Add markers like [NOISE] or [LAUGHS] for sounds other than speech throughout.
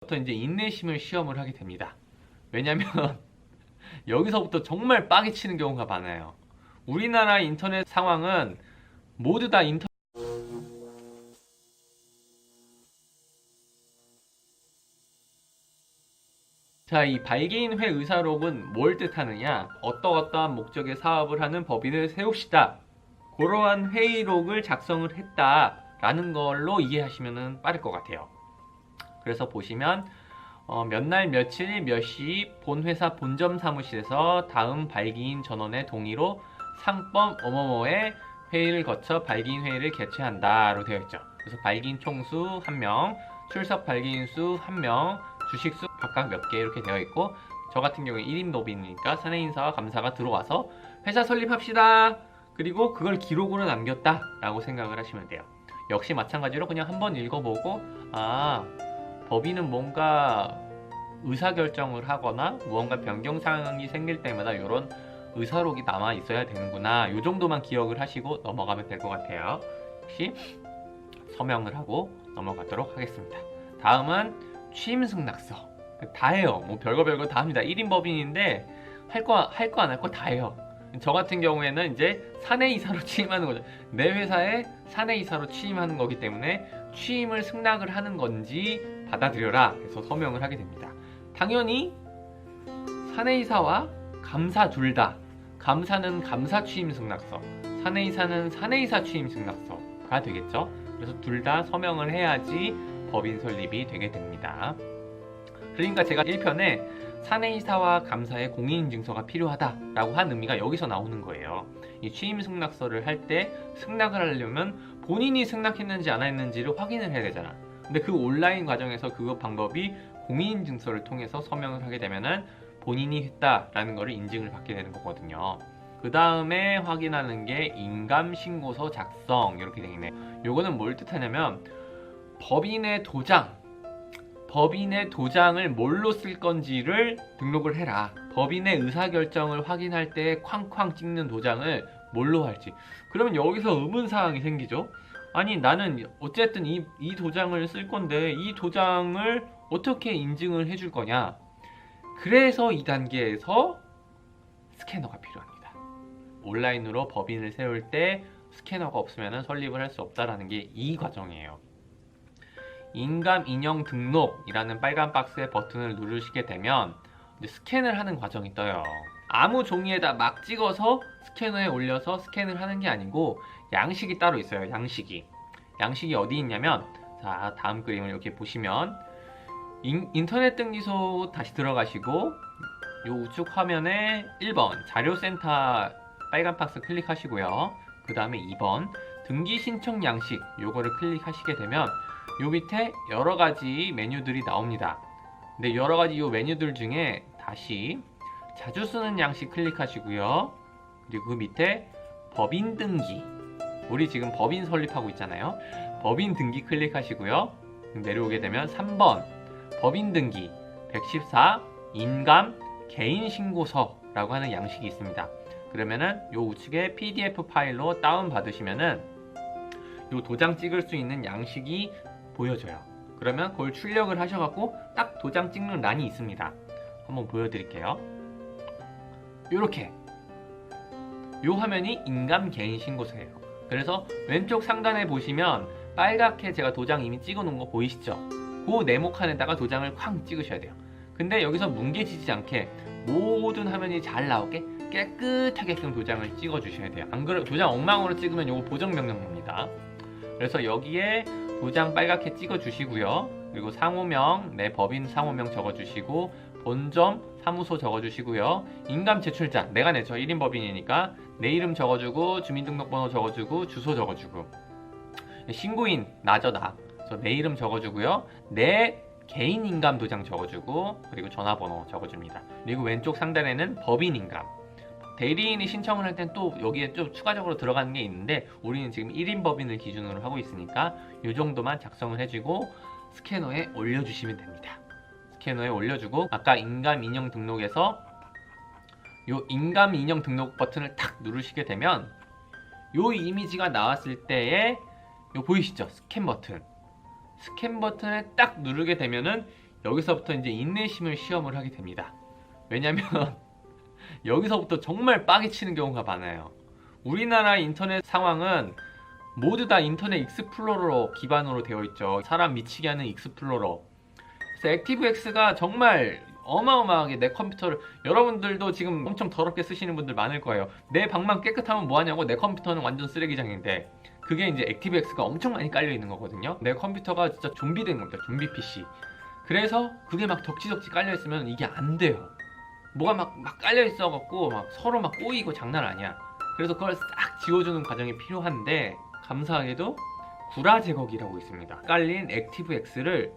부터 이제 인내심을 시험을 하게 됩니다. 왜냐면 [LAUGHS] 여기서부터 정말 빡이 치는 경우가 많아요. 우리나라 인터넷 상황은 모두 다 인터 자, 이 발기인회 의사록은 뭘 뜻하느냐? 어떠어떠한 목적의 사업을 하는 법인을 세웁시다. 그러한 회의록을 작성을 했다라는 걸로 이해하시면 빠를 것 같아요. 그래서 보시면 어, 몇 날 며칠 몇 시 본 회사 본점 사무실에서 다음 발기인 전원의 동의로 상법 어머머의 회의를 거쳐 발기인 회의를 개최한다로 되어 있죠. 그래서 발기인 총수 1명, 출석 발기인 수 1명, 주식 수 각각 몇 개 이렇게 되어 있고 저 같은 경우에 1인 법인이니까 사내인사와 감사가 들어와서 회사 설립합시다. 그리고 그걸 기록으로 남겼다 라고 생각을 하시면 돼요. 역시 마찬가지로 그냥 한번 읽어보고 아 법인은 뭔가 의사결정을 하거나 무언가 변경 사항이 생길 때마다 이런 의사록이 남아 있어야 되는구나. 이 정도만 기억을 하시고 넘어가면 될 것 같아요. 역시 서명을 하고 넘어가도록 하겠습니다. 다음은 취임 승낙서. 다 해요. 뭐 별거 별거 다 합니다. 1인 법인인데 할 거 할 거 안 할 거 다 해요. 저 같은 경우에는 이제 사내 이사로 [LAUGHS] 취임하는 거죠. 내 회사에 사내 이사로 취임하는 거기 때문에 취임을 승낙을 하는 건지 받아들여라 해서 서명을 하게 됩니다. 당연히 사내이사와 감사 둘 다 감사는 감사 취임 승낙서, 사내이사는 사내이사 취임 승낙서가 되겠죠. 그래서 둘 다 서명을 해야지 법인 설립이 되게 됩니다. 그러니까 제가 1편에 사내이사와 감사의 공인인증서가 필요하다라고 한 의미가 여기서 나오는 거예요. 이 취임 승낙서를 할 때 승낙을 하려면 본인이 승낙했는지 안 했는지를 확인을 해야 되잖아. 근데 그 온라인 과정에서 그 방법이 공인인증서를 통해서 서명을 하게 되면은 본인이 했다라는 것을 인증을 받게 되는 거거든요. 그 다음에 확인하는 게 인감신고서 작성 이렇게 되어 있네. 요거는 뭘 뜻하냐면 법인의 도장, 법인의 도장을 뭘로 쓸 건지를 등록을 해라. 법인의 의사결정을 확인할 때 쾅쾅 찍는 도장을 뭘로 할지. 그러면 여기서 의문사항이 생기죠. 아니, 나는 어쨌든 이, 이 도장을 쓸 건데 이 도장을 어떻게 인증을 해줄 거냐. 그래서 2단계에서 스캐너가 필요합니다. 온라인으로 법인을 세울 때 스캐너가 없으면 설립을 할 수 없다라는 게 이 과정이에요. 인감 인형 등록이라는 빨간 박스의 버튼을 누르시게 되면 스캔을 하는 과정이 떠요. 아무 종이에다 막 찍어서 스캐너에 올려서 스캔을 하는 게 아니고 양식이 따로 있어요. 양식이. 양식이 어디 있냐면 자 다음 그림을 이렇게 보시면 인, 터넷 등기소 다시 들어가시고 요 우측 화면에 1번 자료센터 빨간 박스 클릭하시고요. 그 다음에 2번 등기 신청 양식 요거를 클릭하시게 되면 요 밑에 여러 가지 메뉴들이 나옵니다. 근데 여러 가지 요 메뉴들 중에 다시 자주 쓰는 양식 클릭하시고요. 그리고 그 밑에 법인 등기. 우리 지금 법인 설립하고 있잖아요. 법인 등기 클릭하시고요. 내려오게 되면 3번 법인 등기 114 인감 개인 신고서 라고 하는 양식이 있습니다. 그러면은 요 우측에 PDF 파일로 다운 받으시면은 요 도장 찍을 수 있는 양식이 보여져요. 그러면 그걸 출력을 하셔갖고 딱 도장 찍는 란이 있습니다. 한번 보여드릴게요. 이렇게 요 화면이 인감 개인 신고서예요. 그래서 왼쪽 상단에 보시면 빨갛게 제가 도장 이미 찍어 놓은 거 보이시죠? 그 네모 칸에다가 도장을 쾅 찍으셔야 돼요. 근데 여기서 뭉개지지 않게 모든 화면이 잘 나오게 깨끗하게끔 도장을 찍어 주셔야 돼요. 안 그러 도장 엉망으로 찍으면 요거 보정 명령입니다. 그래서 여기에 도장 빨갛게 찍어 주시고요. 그리고 상호명, 내 법인 상호명 적어 주시고 본점 사무소 적어 주시고요. 인감 제출자, 내가 내죠. 1인 법인이니까 내 이름 적어 주고 주민등록번호 적어 주고 주소 적어 주고 신고인 나죠, 나. 그래서 내 이름 적어 주고요. 내 개인 인감 도장 적어 주고 그리고 전화번호 적어 줍니다. 그리고 왼쪽 상단에는 법인 인감 대리인이 신청을 할 땐 또 여기에 좀 추가적으로 들어가는 게 있는데 우리는 지금 1인 법인을 기준으로 하고 있으니까 이 정도만 작성을 해주고 스캐너에 올려주시면 됩니다. 스캐너에 올려주고 아까 인감 인형 등록에서 이 인감 인형 등록 버튼을 탁 누르시게 되면 이 이미지가 나왔을 때에 요 보이시죠? 스캔 버튼. 스캔 버튼을 딱 누르게 되면은 여기서부터 이제 인내심을 시험을 하게 됩니다. 왜냐면 [LAUGHS] 여기서부터 정말 빡이 치는 경우가 많아요. 우리나라 인터넷 상황은 모두 다 인터넷 익스플로러 기반으로 되어 있죠. 사람 미치게 하는 익스플로러. 그래서 액티브엑스가 정말 어마어마하게 내 컴퓨터를 여러분들도 지금 엄청 더럽게 쓰시는 분들 많을 거예요. 내 방만 깨끗하면 뭐하냐고 내 컴퓨터는 완전 쓰레기장인데 그게 이제 액티브엑스가 엄청 많이 깔려 있는 거거든요. 내 컴퓨터가 진짜 좀비된 겁니다. 좀비 PC. 그래서 그게 막 덕지덕지 깔려 있으면 이게 안 돼요. 뭐가 막, 막 깔려 있어 갖고 막 서로 막 꼬이고 장난 아니야. 그래서 그걸 싹 지워주는 과정이 필요한데 감사하게도 구라 제거기라고 있습니다. 깔린 액티브엑스를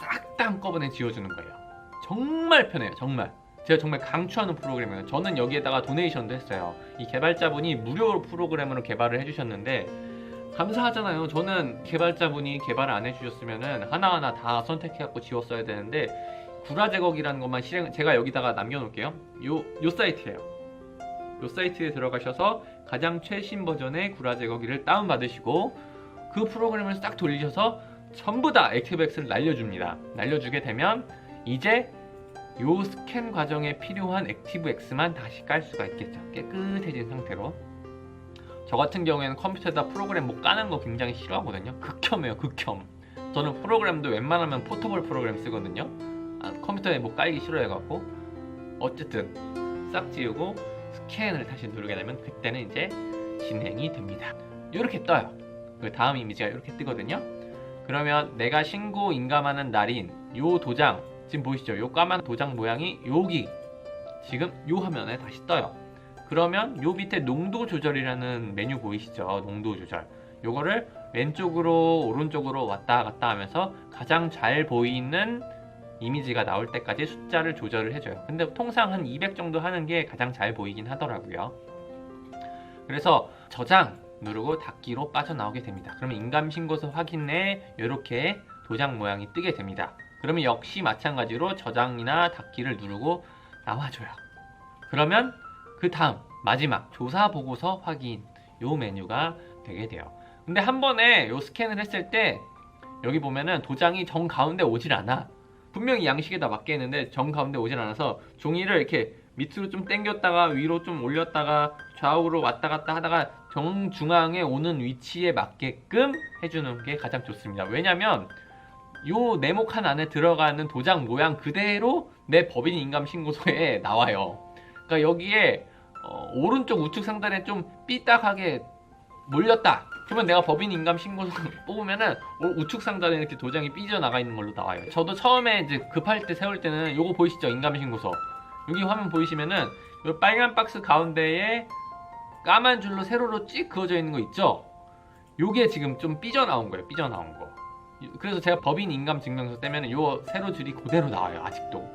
싹 다 한꺼번에 지워주는 거예요. 정말 편해요, 정말. 제가 정말 강추하는 프로그램이에요. 저는 여기에다가 도네이션도 했어요. 이 개발자분이 무료 프로그램으로 개발을 해주셨는데 감사하잖아요. 저는 개발자분이 개발을 안 해주셨으면은 하나하나 다 선택해갖고 지웠어야 되는데 구라 제거기라는 것만 실행 제가 여기다가 남겨놓을게요. 요, 요 사이트예요. 요 사이트에 들어가셔서 가장 최신 버전의 구라 제거기를 다운받으시고 그 프로그램을 싹 돌리셔서 전부 다 액티브엑스를 날려줍니다. 날려주게 되면 이제 요 스캔 과정에 필요한 액티브엑스만 다시 깔 수가 있겠죠. 깨끗해진 상태로. 저 같은 경우에는 컴퓨터에다 프로그램 뭐 까는 거 굉장히 싫어하거든요. 극혐이에요, 극혐. 저는 프로그램도 웬만하면 포터블 프로그램 쓰거든요. 아, 컴퓨터에 뭐 깔기 싫어해갖고. 어쨌든 싹 지우고 스캔을 다시 누르게 되면 그때는 이제 진행이 됩니다. 이렇게 떠요. 그 다음 이미지가 이렇게 뜨거든요. 그러면 내가 신고 인감하는 날인 요 도장 지금 보이시죠? 요 까만 도장 모양이 여기 지금 요 화면에 다시 떠요. 그러면 요 밑에 농도 조절이라는 메뉴 보이시죠? 농도 조절. 요거를 왼쪽으로 오른쪽으로 왔다 갔다 하면서 가장 잘 보이는 이미지가 나올 때까지 숫자를 조절을 해줘요. 근데 통상 한 200 정도 하는 게 가장 잘 보이긴 하더라고요. 그래서 저장 누르고 닫기로 빠져나오게 됩니다. 그러면 인감 신고서 확인에 이렇게 도장 모양이 뜨게 됩니다. 그러면 역시 마찬가지로 저장이나 닫기를 누르고 나와줘요. 그러면 그 다음 마지막 조사 보고서 확인 요 메뉴가 되게 돼요. 근데 한 번에 요 스캔을 했을 때 여기 보면은 도장이 정 가운데 오질 않아. 분명히 양식에다 맞게 했는데 정 가운데 오질 않아서 종이를 이렇게 밑으로 좀 당겼다가 위로 좀 올렸다가 좌우로 왔다 갔다 하다가 정중앙에 오는 위치에 맞게끔 해주는 게 가장 좋습니다. 왜냐면 요 네모칸 안에 들어가는 도장 모양 그대로 내 법인 인감 신고서에 [LAUGHS] 나와요. 그러니까 여기에 어, 오른쪽 우측 상단에 좀 삐딱하게 몰렸다. 그러면 내가 법인 인감 신고서 [LAUGHS] 뽑으면은 오- 우측 상단에 이렇게 도장이 삐져 나가 있는 걸로 나와요. 저도 처음에 이제 급할 때 세울 때는 요거 보이시죠? 인감 신고서. 여기 화면 보이시면은 요 빨간 박스 가운데에 까만 줄로 세로로 찍 그어져 있는 거 있죠? 요게 지금 좀 삐져 나온 거예요. 삐져 나온 거. 그래서 제가 법인 인감 증명서 떼면 요 세로 줄이 그대로 나와요. 아직도.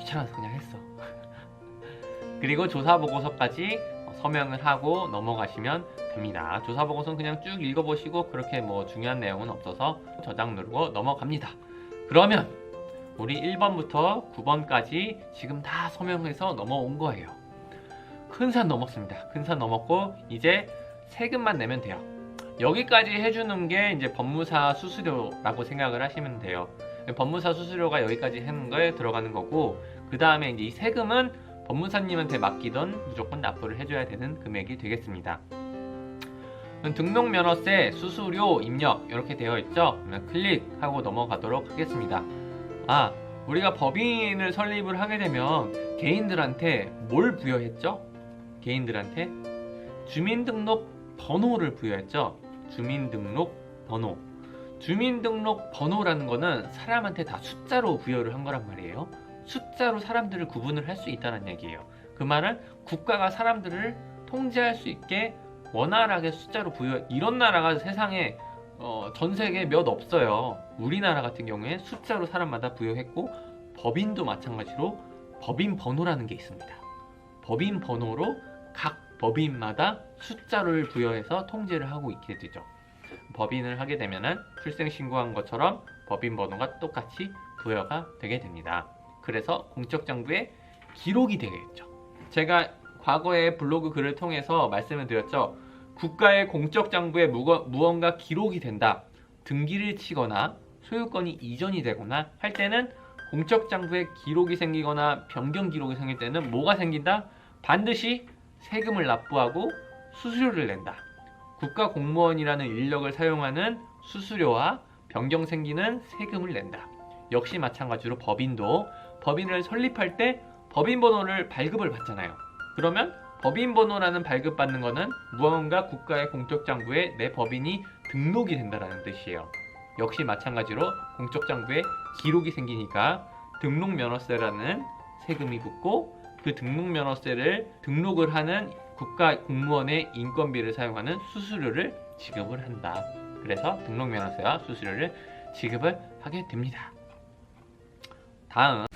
귀찮아서 그냥 했어. [LAUGHS] 그리고 조사 보고서까지 서명을 하고 넘어가시면 됩니다. 조사 보고서는 그냥 쭉 읽어보시고 그렇게 뭐 중요한 내용은 없어서 저장 누르고 넘어갑니다. 그러면 우리 1번부터 9번까지 지금 다 서명해서 넘어온 거예요. 큰 산 넘었습니다. 큰 산 넘었고 이제 세금만 내면 돼요. 여기까지 해주는 게 이제 법무사 수수료라고 생각을 하시면 돼요. 법무사 수수료가 여기까지 하는 거에 들어가는 거고 그 다음에 이제 이 세금은 법무사님한테 맡기던 무조건 납부를 해줘야 되는 금액이 되겠습니다. 등록면허세, 수수료, 입력 이렇게 되어 있죠? 클릭하고 넘어가도록 하겠습니다. 아, 우리가 법인을 설립을 하게 되면 개인들한테 뭘 부여했죠? 개인들한테 주민등록 번호를 부여했죠. 주민등록 번호. 주민등록 번호라는 거는 사람한테 다 숫자로 부여를 한 거란 말이에요. 숫자로 사람들을 구분을 할 수 있다는 얘기예요. 그 말은 국가가 사람들을 통제할 수 있게 원활하게 숫자로 부여 이런 나라가 세상에 어, 전 세계에 몇 없어요. 우리나라 같은 경우에 숫자로 사람마다 부여했고 법인도 마찬가지로 법인 번호라는 게 있습니다. 법인 번호로 각 법인마다 숫자를 부여해서 통제를 하고 있게 되죠. 법인을 하게 되면은 출생 신고한 것처럼 법인 번호가 똑같이 부여가 되게 됩니다. 그래서 공적 정부에 기록이 되겠죠. 제가 과거에 블로그 글을 통해서 말씀을 드렸죠. 국가의 공적 장부에 무거- 무언가 기록이 된다. 등기를 치거나 소유권이 이전이 되거나 할 때는 공적 장부에 기록이 생기거나 변경 기록이 생길 때는 뭐가 생긴다? 반드시 세금을 납부하고 수수료를 낸다. 국가 공무원이라는 인력을 사용하는 수수료와 변경 생기는 세금을 낸다. 역시 마찬가지로 법인도 법인을 설립할 때 법인 번호를 발급을 받잖아요. 그러면 법인 번호라는 발급받는 거는 무언가 국가의 공적 장부에 내 법인이 등록이 된다라는 뜻이에요. 역시 마찬가지로 공적 장부에 기록이 생기니까 등록 면허세라는 세금이 붙고 그 등록 면허세를 등록을 하는 국가 공무원의 인건비를 사용하는 수수료를 지급을 한다. 그래서 등록 면허세와 수수료를 지급을 하게 됩니다. 다음